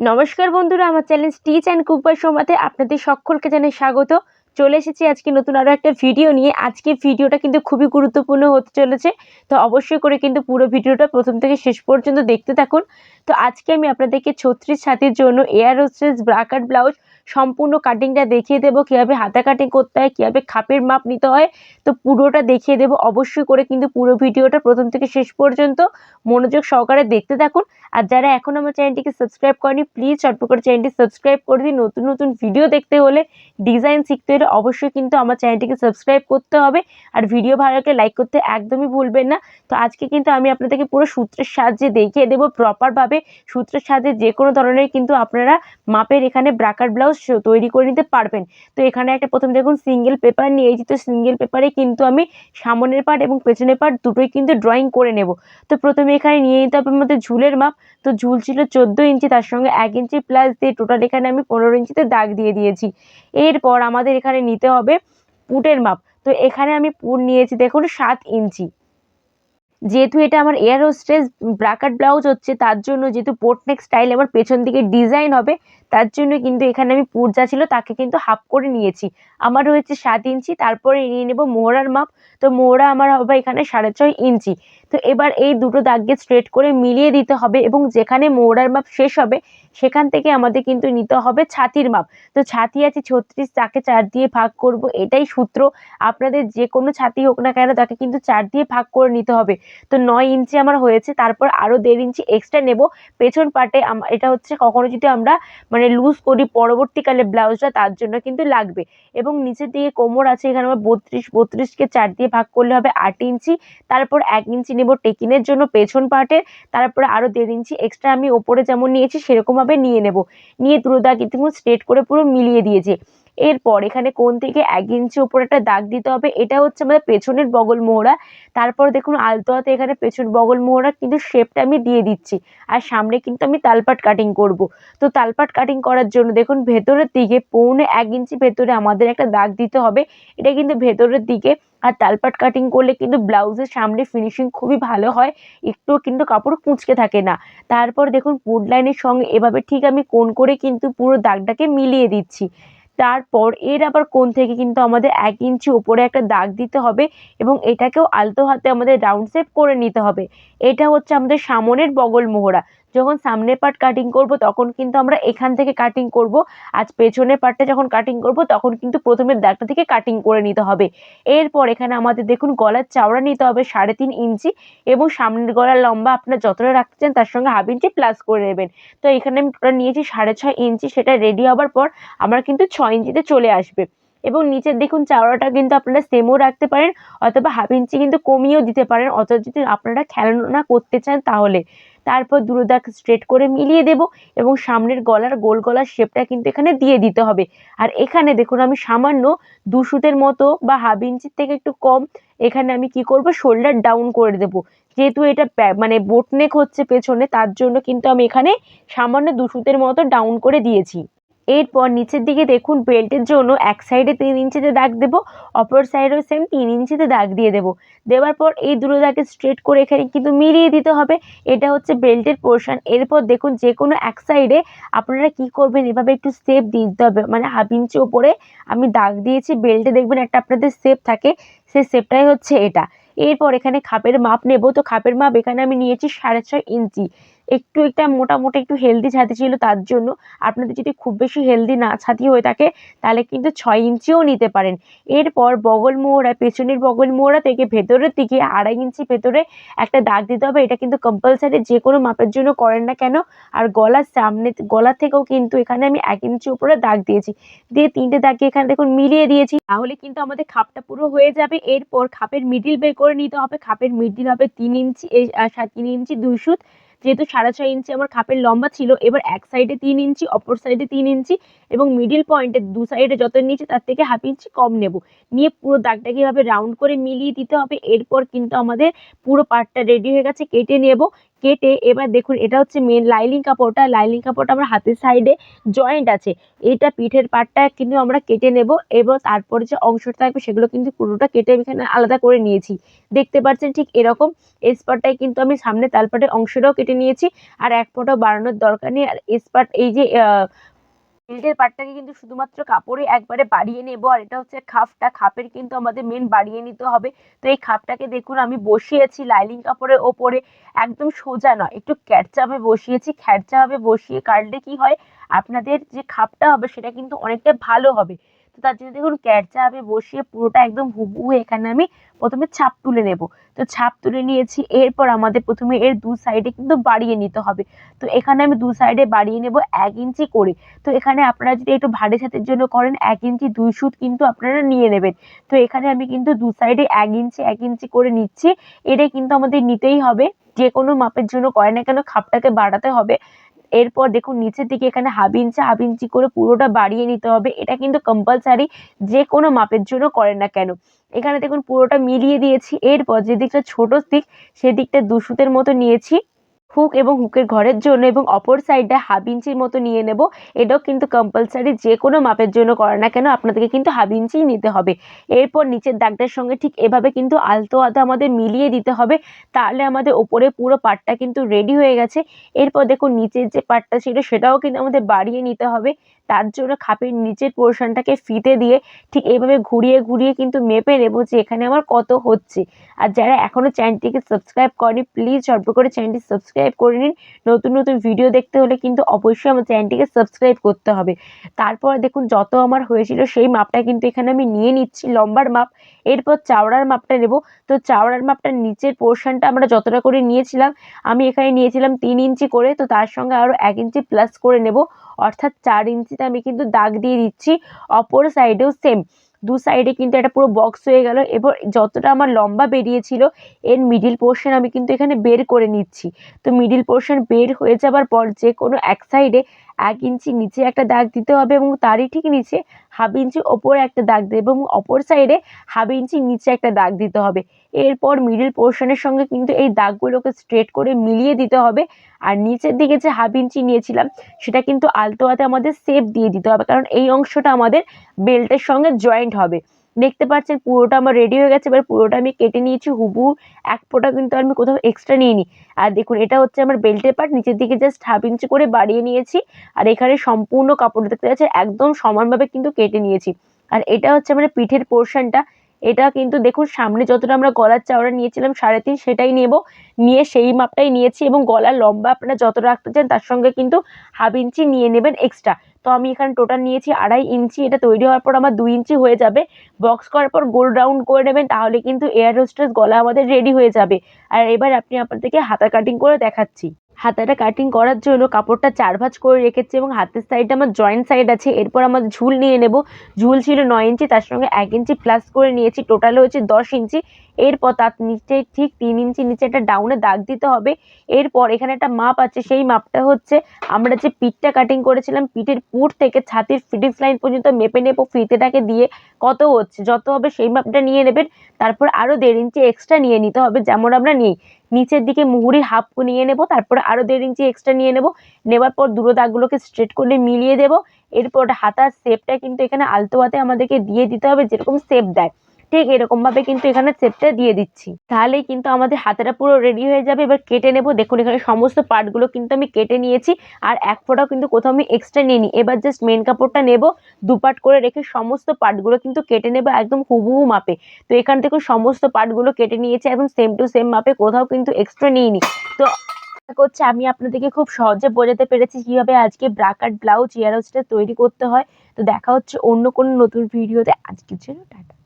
নমস্কার বন্ধুরা আমার চ্যানেল স্টিচ অ্যান্ড কুকবার সোমাতে আপনাদের সকলকে জানাই স্বাগত। চলে এসেছি আজকে নতুন আরও একটা ভিডিও নিয়ে। আজকে ভিডিওটা কিন্তু খুবই গুরুত্বপূর্ণ হতে চলেছে। তো অবশ্যই করে কিন্তু পুরো ভিডিওটা প্রথম থেকে শেষ পর্যন্ত দেখতে থাকুন। তো আজকে আমি আপনাদেরকে ছত্রিশ ছাতির জন্য এয়ার হোস্টেস ব্রাকার ব্লাউজ সম্পূর্ণ কাটিংটা দেখিয়ে দেবো। কীভাবে হাতা কাটিং করতে হয়, কীভাবে খাপের মাপ নিতে হয়, তো পুরোটা দেখিয়ে দেবো। অবশ্যই করে কিন্তু পুরো ভিডিওটা প্রথম থেকে শেষ পর্যন্ত মনোযোগ সহকারে দেখতে থাকুন। আর যারা এখন আমার চ্যানেলটিকে সাবস্ক্রাইব করেনি প্লিজ চটপট করে চ্যানেলটি সাবস্ক্রাইব করে দিন। নতুন নতুন ভিডিও দেখতে হলে ডিজাইন শিখতে হলে অবশ্যই কিন্তু আমার চ্যানেলটিকে সাবস্ক্রাইব করতে হবে। আর ভিডিও ভালো লাগলে লাইক করতে একদমই ভুলবেন না। তো আজকে কিন্তু আমি আপনাদেরকে পুরো সূত্রের সাহায্যে দেখিয়ে দেবো প্রপারভাবে সূত্রের সাহায্যে যে কোনো ধরনের কিন্তু আপনারা মাপের এখানে ব্রাকার ব্লাউজ তৈরি করে নিতে পারবেন। তো এখানে একটা প্রথম দেখুন সিঙ্গেল পেপার নিয়েছি তো সিঙ্গেল পেপারে কিন্তু আমি সামনের পার্ট এবং পেছনের পার্ট দুটোই কিন্তু ড্রয়িং করে নেব। তো প্রথমে এখানে নিয়ে নিতে হবে আমাদের ঝুলের মাপ। তো ঝুল ছিল চোদ্দ ইঞ্চি, তার সঙ্গে এক ইঞ্চি প্লাস দিয়ে টোটাল এখানে আমি পনেরো ইঞ্চিতে দাগ দিয়ে দিয়েছি। এরপর আমাদের এখানে নিতে হবে পুটের মাপ। তো এখানে আমি পুট নিয়েছি, দেখুন, সাত ইঞ্চি। যেহেতু এটা আমার এয়ার হোস্টেস ব্রাকার ব্লাউজ হচ্ছে, তার জন্য যেহেতু পোর্টনেক স্টাইল আমার পেছন দিকে ডিজাইন হবে, তার জন্য কিন্তু এখানে আমি পুর যা ছিল তাকে কিন্তু হাফ করে নিয়েছি। আমার রয়েছে সাত ইঞ্চি, তারপরে নিয়ে নেব মোহরার মাপ। তো মোহরা আমার হবে এখানে সাড়ে ছয় ইঞ্চি। তো এবার এই দুটো দাগকে স্ট্রেট করে মিলিয়ে দিতে হবে এবং যেখানে মোহরার মাপ শেষ হবে, সেখান থেকে আমাদের কিন্তু নিতে হবে ছাতির মাপ। তো ছাতি আছে ছত্রিশ, তাকে চার দিয়ে ভাগ করব, এটাই সূত্র। আপনাদের যে কোনো ছাতি হোক না কেন, তাকে কিন্তু চার দিয়ে ভাগ করে নিতে হবে। তো নয় ইঞ্চি আমার হয়েছে, তারপর আরও দেড় ইঞ্চি এক্সট্রা নেব। পেছন পাটে এটা হচ্ছে কখনো যদি আমরা মানে লুজ করি, পরবর্তীকালে ব্লাউজটা তার জন্য কিন্তু লাগবে। এবং নিচের দিকে কোমর আছে, এখানে আমার বত্রিশ বত্রিশকে চার দিয়ে ভাগ করলে হবে আট ইঞ্চি। তারপর এক ইঞ্চি নেব টেকিনের জন্য পেছন পার্টের তারপরে আরও দেড় ইঞ্চি এক্সট্রা আমি ওপরে যেমন নিয়েছি সেরকমভাবে নিয়ে নেব। নিয়ে দুটো কিন্তু স্ট্রেট করে পুরো মিলিয়ে দিয়েছে। এরপর এখানে কোন থেকে এক ইঞ্চি উপরে একটা দাগ দিতে হবে, এটা হচ্ছে আমাদের পেছনের বগল মোহরা। তারপর দেখুন আলতো হাতে এখানে পেছন বগল মোহরা, কিন্তু শেপটা আমি দিয়ে দিচ্ছি। আর সামনে কিন্তু আমি তালপাট কাটিং করব। তো তালপাট কাটিং করার জন্য দেখুন ভেতরের দিকে পৌনে এক ইঞ্চি ভেতরে আমাদের একটা দাগ দিতে হবে। এটা কিন্তু ভেতরের দিকে। আর তালপাট কাটিং করলে কিন্তু ব্লাউজের সামনে ফিনিশিং খুবই ভালো হয়। একটুও কিন্তু কাপড় কুঁচকে থাকে না। তারপর দেখুন পুড লাইনের সঙ্গে এভাবে ঠিক আমি কোন করে কিন্তু পুরো দাগটাকে মিলিয়ে দিচ্ছি। তারপর এর আবার কোণ থেকে কিন্তু আমাদের এক ইঞ্চি ওপরে একটা দাগ দিতে হবে এবং এটাকেও আলতো হাতে আমাদের রাউন্ড শেপ করে নিতে হবে। এটা হচ্ছে আমাদের সামনের বগল মোহরা। যখন সামনের পার্ট কাটিং করব, তখন কিন্তু আমরা এখান থেকে কাটিং করব। আজ পেছনের পার্টটা যখন কাটিং করব, তখন কিন্তু প্রথমের দাগটা থেকে কাটিং করে নিতে হবে। এরপর এখানে আমাদের দেখুন গলার চাওড়া নিতে হবে সাড়ে তিন ইঞ্চি এবং সামনের গলার লম্বা আপনার যতটা রাখতে চান তার সঙ্গে হাফ ইঞ্চি প্লাস করে নেবেন। তো এখানে আমি টোটাল নিয়েছি সাড়ে ছয় ইঞ্চি, সেটা রেডি হবার পর আমার কিন্তু ছয় ইঞ্চিতে চলে আসবে। এবং নিচের দেখুন চাওড়াটা কিন্তু আপনারা সেমও রাখতে পারেন, অথবা হাফ ইঞ্চি কিন্তু কমিয়েও দিতে পারেন। অথবা যদি আপনারা খেলনা করতে চান তাহলে। তারপর দুটো দাগ স্ট্রেট করে মিলিয়ে দেব এবং সামনের গলার গোল গলার শেপটা কিন্তু এখানে দিয়ে দিতে হবে। আর এখানে দেখুন আমি সামান্য দুশুতের মতো বা হাফ ইঞ্চির থেকে একটু কম এখানে আমি কি করব? শোল্ডার ডাউন করে দেব। যেহেতু এটা মানে বোটনেক হচ্ছে পেছনে, তার জন্য কিন্তু আমি এখানে সামান্য দুশুতের মতো ডাউন করে দিয়েছি। এরপর নিচের দিকে দেখুন, বেল্টের জন্য এক সাইডে তিন ইঞ্চিতে দাগ দেবো, অপর সাইডেও সেম তিন ইঞ্চিতে দাগ দিয়ে দেবো। দেওয়ার পর এই দুটো দাগে স্ট্রেট করে এখানে কিন্তু মিলিয়ে দিতে হবে। এটা হচ্ছে বেল্টের পোর্শন এরপর দেখুন, যে কোনো এক সাইডে আপনারা কি করবেন, এভাবে একটু সেপ দিয়ে দিতে হবে। মানে হাফ ইঞ্চি ওপরে আমি দাগ দিয়েছি, বেল্টে দেখবেন একটা আপনাদের সেপ থাকে। সেই সেপটাই হচ্ছে এটা। এরপর এখানে খাপের মাপ নেব। তো খাপের মাপ এখানে আমি নিয়েছি সাড়ে ছয় ইঞ্চি। একটু একটা মোটামুটি একটু হেলদি ছাতি ছিল তার জন্য। আপনাদের যদি খুব বেশি হেলদি না ছাতি হয়ে থাকে, তাহলে কিন্তু ছয় ইঞ্চিও নিতে পারেন। এরপর বগল মোহরা, পেছনের বগল মোহরা থেকে ভেতরের দিকে আড়াই ইঞ্চি ভেতরে একটা দাগ দিতে হবে। এটা কিন্তু কম্পালসারি যে কোনো মাপের জন্য করেন না কেন। আর গলার সামনে গলা থেকেও কিন্তু এখানে আমি এক ইঞ্চি উপরে দাগ দিয়েছি। দিয়ে তিনটে দাগকে এখানে দেখুন মিলিয়ে দিয়েছি। তাহলে কিন্তু আমাদের খাপটা পুরো হয়ে যাবে। এরপর খাপের মিডিল বের করে নিতে হবে। খাপের মিডিল হবে তিন ইঞ্চি তিন ইঞ্চি দুই সুত। যেহেতু সাড়ে ছয় ইঞ্চি আমার খাপের লম্বা ছিল, এবার এক সাইডে তিন ইঞ্চি, অপর সাইডে তিন ইঞ্চি এবং মিডিল পয়েন্টে দু সাইডে যত নিচে তার থেকে হাফ ইঞ্চি কম নেব। নিয়ে পুরো দাগটাকে এভাবে রাউন্ড করে মিলিয়ে দিতে হবে, এরপর কিন্তু আমাদের পুরো পার্টটা রেডি হয়ে গেছে, কেটে নেব। কেটে, এবার দেখুন, এটা হচ্ছে মেন লাইলিং কাপড়টা। লাইলিং কাপড়টা আমার হাতের সাইডে জয়েন্ট আছে। এটা পিঠের পাটটা কিন্তু আমরা কেটে নেব এবং তারপরে যে অংশটা থাকবে সেগুলো কিন্তু পুরোটা কেটে আমি এখানে আলাদা করে নিয়েছি। দেখতে পাচ্ছেন ঠিক এরকম এসপারটাই কিন্তু আমি সামনে তালপাটের অংশটাও কেটে নিয়েছি। আর এক ফোঁটাও বাড়ানোর দরকার নেই। আর স্পার্ট এই যে বেল্টের পাটটাকে কিন্তু শুধুমাত্র কাপড়ে একবারে বাড়িয়ে নেব। আর এটা হচ্ছে খাপটা, খাপের কিন্তু আমাদের মেন বাড়িয়ে নিতে হবে। তো এই খাপটাকে দেখুন, আমি বসিয়েছি লাইলিং কাপড়ের ওপরে। একদম সোজা নয়, একটু ক্যাটচাভাবে বসিয়েছি। খ্যাটচাভাবে বসিয়ে কাটলে কি হয়? আপনাদের যে খাপটা হবে, সেটা কিন্তু অনেকটা ভালো হবে। তার জন্য দেখুন ক্যাটচাভাবে বসিয়ে পুরোটা একদম হুবহু এখানে আমি প্রথমে ছাপ তুলে নেব। তো ছাপ তুলে নিয়েছি, এরপর আমাদের প্রথমে এর দু সাইডে কিন্তু বাড়িয়ে নিতে হবে। তো এখানে আমি দু সাইডে বাড়িয়ে নেব এক ইঞ্চি করে। তো এখানে আপনারা যদি একটু ভারী ছাতের জন্য করেন, এক ইঞ্চি দুই সুত কিন্তু আপনারা নিয়ে নেবেন। তো এখানে আমি কিন্তু দু সাইডে এক ইঞ্চি এক ইঞ্চি করে নিচ্ছি। এটা কিন্তু আমাদের নিতেই হবে। যে কোনো মাপের জন্য করে না কেন, খাপটাকে বাড়াতে হবে। এরপর দেখুন নিচের দিকে এখানে হাফ ইঞ্চি হাফ ইঞ্চি করে পুরোটা বাড়িয়ে নিতে হবে। এটা কিন্তু কম্পালসারি যে কোনো মাপের জন্য করেন না কেন। এখানে দেখুন পুরোটা মিলিয়ে দিয়েছি। এরপর যে দিকটা ছোটো দিক, সেদিকটা দুশোতের মতো নিয়েছি। হুক এবং হুকের ঘরের জন্য এবং অপর সাইডে হাফ ইঞ্চির মতো নিয়ে নেব। এটাও কিন্তু কম্পালসারি যে কোনো মাপের জন্য করে না কেন আপনাদেরকে কিন্তু হাফ ইঞ্চিই নিতে হবে। এরপর নিচের দাগটার সঙ্গে ঠিক এভাবে কিন্তু আলতো আধা আমাদের মিলিয়ে দিতে হবে। তাহলে আমাদের ওপরে পুরো পাটটা কিন্তু রেডি হয়ে গেছে। এরপর দেখুন, নিচের যে পাটটা ছিল সেটাও কিন্তু আমাদের বাড়িয়ে নিতে হবে। তার জন্য খাপের নিচের পোর্শনটাকে ফিতে দিয়ে ঠিক এইভাবে ঘুরিয়ে ঘুরিয়ে কিন্তু মেপে নেব যে এখানে আমার কত হচ্ছে। আর যারা এখনও চ্যানেলটিকে সাবস্ক্রাইব করেনি প্লিজ অল্প করে চ্যানেলটি সাবস্ক্রাইব করে নিন। নতুন নতুন ভিডিও দেখতে হলে কিন্তু অবশ্যই আমার চ্যানেলটিকে সাবস্ক্রাইব করতে হবে। তারপর দেখুন, যত আমার হয়েছিল সেই মাপটা কিন্তু এখানে আমি নিয়ে নিচ্ছি, লম্বার মাপ। এরপর চাওড়ার মাপটা নেব। তো চাওড়ার মাপটা নিচের পোর্শনটা আমরা যতটা করে নিয়েছিলাম, আমি এখানে নিয়েছিলাম তিন ইঞ্চি করে। তো তার সঙ্গে আরও এক ইঞ্চি প্লাস করে নেব। অর্থাৎ চার ইঞ্চিতে আমি কিন্তু দাগ দিয়ে দিচ্ছি, অপর সাইডেও সেম দু সাইডে কিন্তু একটা পুরো বক্স হয়ে গেল। এবার যতটা আমার লম্বা বেরিয়েছিল, এর মিডিল পোর্শন আমি কিন্তু এখানে বের করে নিচ্ছি। তো মিডিল পোর্শন বের হয়ে যাবার পর যে কোনো এক সাইডে এক ইঞ্চি নিচে একটা দাগ দিতে হবে এবং তারই ঠিক নিচে হাফ ইঞ্চি ওপরে একটা দাগ দেবে এবং অপর সাইডে হাফ ইঞ্চি নিচে একটা দাগ দিতে হবে। এরপর মিডিল পোর্শনের সঙ্গে কিন্তু এই দাগগুলোকে স্ট্রেট করে মিলিয়ে দিতে হবে। আর নিচের দিকে যে হাফ ইঞ্চি নিয়েছিলাম, সেটা কিন্তু আলতো হাতে আমাদের সেপ দিয়ে দিতে হবে, কারণ এই অংশটা আমাদের বেল্টের সঙ্গে জয়েন্ট হবে। দেখতে পাচ্ছেন পুরোটা আমার রেডি হয়ে গেছে। এবার পুরোটা আমি কেটে নিয়েছি হুবু এক ফোঁটা কিন্তু আমি কোথাও এক্সট্রা নিইনি। আর দেখুন, এটা হচ্ছে আমার বেল্টের পার্ট নিচের দিকে জাস্ট হাফ ইঞ্চি করে বাড়িয়ে নিয়েছি। আর এখানে সম্পূর্ণ কাপড় দেখতে পাচ্ছেন, একদম সমানভাবে কিন্তু কেটে নিয়েছি। আর এটা হচ্ছে আমার পিঠের পোর্শনটা এটা কিন্তু দেখুন, সামনে যতটা আমরা গলার চাওড়া নিয়েছিলাম সাড়ে তিন সেটাই নেব। নিয়ে সেই মাপটাই নিয়েছি এবং গলার লম্বা আপনারা যতটা রাখতে চান তার সঙ্গে কিন্তু হাফ ইঞ্চি নিয়ে নেবেন এক্সট্রা তো আমি এখানে টোটাল নিয়েছি আড়াই ইঞ্চি এটা তৈরি হওয়ার পর আমার দুই ইঞ্চি হয়ে যাবে। বক্স করার পর গোল রাউন্ড করে নেবেন তাহলে কিন্তু এয়ার হোস্টেস গলা আমাদের রেডি হয়ে যাবে। আর এবার আপনি আপনাদেরকে হাতা কাটিং করে দেখাচ্ছি। হাতাটা কাটিং করার জন্য কাপড়টা চার ভাঁজ করে রেখেছি এবং হাতের সাইডে আমার জয়েন্ট সাইড আছে। এরপর আমার ঝুল নিয়ে নেব। ঝুল ছিল নয় ইঞ্চি, তার সঙ্গে এক ইঞ্চি প্লাস করে নিয়েছি। টোটাল হয়েছে দশ ইঞ্চি। এরপর তার নিচে ঠিক তিন ইঞ্চি নিচে একটা ডাউনে দাগ দিতে হবে। এরপর এখানে একটা মাপ আছে। সেই মাপটা হচ্ছে আমরা যে পিঠটা কাটিং করেছিলাম, পিঠের পুট থেকে ছাতির ফিটিংস লাইন পর্যন্ত মেপে নেব ফিতেটাকে দিয়ে। কত হচ্ছে? যত হবে সেই মাপটা নিয়ে নেবেন। তারপর আরও দেড় ইঞ্চি এক্সট্রা নিয়ে নিতে হবে, যেমন আমরা নিই। নিচের দিকে মুহুরি হাফ নিয়ে নেব, তারপরে আরও দেড় ইঞ্চি এক্সট্রা নিয়ে নেব। নেবার পর দুটো দাগগুলোকে স্ট্রেট করে মিলিয়ে দেব। এরপর হাতার শেপটা কিন্তু এখানে আলতো হাতে আমাদেরকে দিয়ে দিতে হবে, যেরকম শেপ দেয়। ঠিক এরকমভাবে কিন্তু এখানে শেপটা দিয়ে দিচ্ছি। তাহলেই কিন্তু আমাদের হাতাটা পুরো রেডি হয়ে যাবে। এবার কেটে নেব। দেখুন, এখানে সমস্ত পার্টগুলো কিন্তু আমি কেটে নিয়েছি। আর এক ফোঁটাও কিন্তু কোথাও আমি এক্সট্রা নিইনি। এবার জাস্ট মেন কাপড়টা নেব। দু পার্ট করে রেখে সমস্ত পার্টগুলো কিন্তু কেটে নেব একদম হুবহু মাপে। তো এখান থেকে সমস্ত পার্টগুলো কেটে নিয়েছি। একদম সেম টু সেম মাপে কোথাও কিন্তু এক্সট্রা নিইনি। তো করছে আমি আপনাদেরকে খুব সহজে বোঝাতে পেরেছি কীভাবে আজকে ব্রাকাট ব্লাউজ ইয়ার তৈরি করতে হয়। তো দেখা হচ্ছে অন্য কোনো নতুন ভিডিওতে আজকের জন্য টাটা।